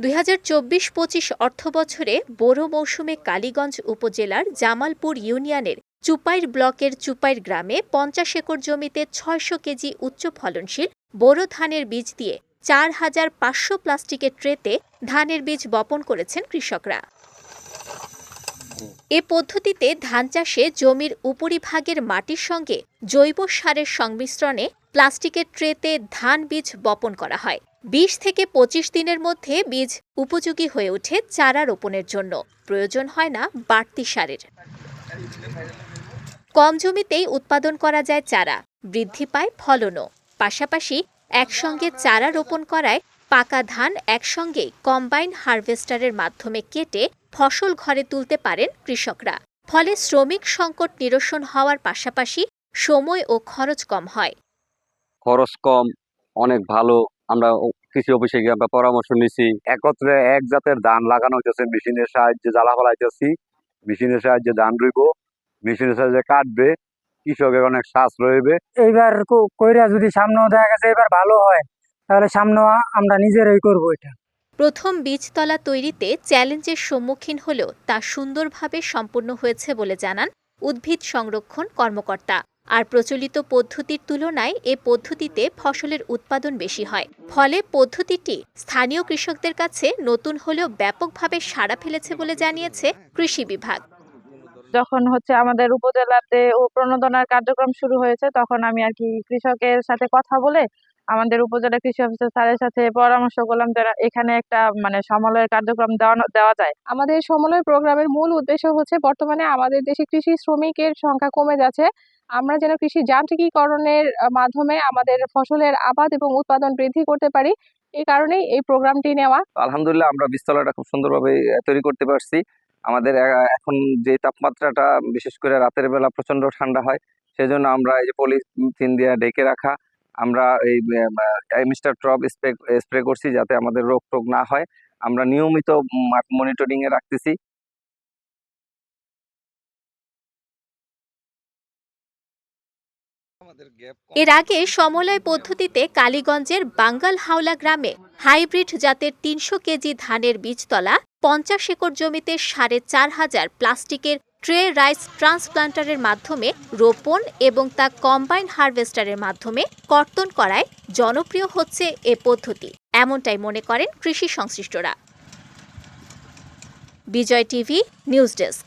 দুই হাজার চব্বিশ পঁচিশ অর্থবছরে বোরো মৌসুমে কালীগঞ্জ উপজেলার জামালপুর ইউনিয়নের চুপাইর ব্লকের চুপাইর গ্রামে পঞ্চাশ একর জমিতে ছয়শো কেজি উচ্চ ফলনশীল বোরো ধানের বীজ দিয়ে চার হাজার পাঁচশো প্লাস্টিকের ট্রেতে ধানের বীজ বপন করেছেন কৃষকরা। এ পদ্ধতিতে ধান চাষে জমির উপরিভাগের মাটির সঙ্গে জৈব সারের সংমিশ্রণে প্লাস্টিকের ট্রেতে ধান বীজ বপন করা হয়। বিশ থেকে পঁচিশ দিনের মধ্যে বীজ উপযোগী হয়ে ওঠে চারা রোপণের জন্য। প্রয়োজন হয় না বাড়তি সারের। কম জমিতেই উৎপাদন করা যায় চারা। বৃদ্ধি পায় ফলনও। পাশাপাশি একসঙ্গে চারা রোপণ করায় পাকা ধান একসঙ্গে কম্বাইন হারভেস্টারের মাধ্যমে কেটে ফসল ঘরে তুলতে পারেন কৃষকরা। ফলে শ্রমিক সংকট নিরসন হওয়ার পাশাপাশি সময় ও খরচ কম হয়। খরচ কম অনেক ভালো। আমরা কৃষি অফিসে গিয়ে আমরা পরামর্শ নিছি। একত্রে এক জাতের ধান লাগানো হইতেছে মেশিনের সাহায্যে জ্বালা ফলাইতেছি মেশিনের সাহায্যে ধান রইব মেশিনের সাহায্যে কাটবে কৃষকের অনেক সাশ্রয় রইবে এইবার কইরা যদি সামনেও দেখা গেছে এবার ভালো হয় তাহলে সামনেও আমরা নিজেরাই করব এটা। প্রথম বীজতলা তৈরিতে চ্যালেঞ্জের সম্মুখীন হলেও তা সুন্দরভাবে সম্পন্ন হয়েছে বলে জানান উদ্ভিদ সংরক্ষণ কর্মকর্তা। আর প্রচলিত পদ্ধতির তুলনায় এ পদ্ধতিতে ফসলের উৎপাদন বেশি হয়। ফলে পদ্ধতিটি স্থানীয় কৃষকদের কাছে নতুন হলেও ব্যাপকভাবে সাড়া ফেলেছে বলে জানিয়েছে কৃষি বিভাগ। যখন হচ্ছে আমাদের উপজেলাতে ও প্রণোদনার কার্যক্রম শুরু হয়েছে, তখন আমি আর কি কৃষকের সাথে কথা বলে আমাদের উপজেলা কৃষি অফিসার স্যারের সাথে পরামর্শ করলাম যে এখানে একটা মানে সমলয়ের কার্যক্রম দেওয়া দেওয়া যায়। আমাদের সমলয় প্রোগ্রামের মূল উদ্দেশ্য হচ্ছে বর্তমানে আমাদের দেশে কৃষি শ্রমিকের সংখ্যা কমে যাচ্ছে। আমরা যেন কৃষি যান্ত্রিকীকরণের মাধ্যমে আমাদের ফসলের আবাদ এবং উৎপাদন বৃদ্ধি করতে পারি, এই কারণেই এই প্রোগ্রামটি নেওয়া। আলহামদুলিল্লাহ, আমরা বীজতলাটা খুব সুন্দরভাবে তৈরি করতে পারছি। আমাদের এখন যে তাপমাত্রাটা, বিশেষ করে রাতের বেলা প্রচণ্ড ঠান্ডা হয়, সেজন্য আমরা এই যে পলিথিন দিয়ে ডেকে রাখা, আমরা এই মিস্টার ট্রপ স্প্রে স্প্রে করছি যাতে আমাদের রোগ টোগ না হয়। আমরা নিয়মিত মনিটরিংয়ে রাখতেছি। এর আগে সমলয় পদ্ধতিতে কালীগঞ্জের বাঙ্গাল হাওলা গ্রামে হাইব্রিড জাতের তিনশো কেজি ধানের বীজতলা, পঞ্চাশ একর জমিতে সাড়ে চার হাজার প্লাস্টিকের ট্রে রাইস ট্রান্সপ্লান্টারের মাধ্যমে রোপণ এবং তা কম্বাইন হারভেস্টারের মাধ্যমে কর্তন করায় জনপ্রিয় হচ্ছে এ পদ্ধতি। এমনটাই মনে করেন কৃষি সংশ্লিষ্টরা। Bijoy TV, news desk.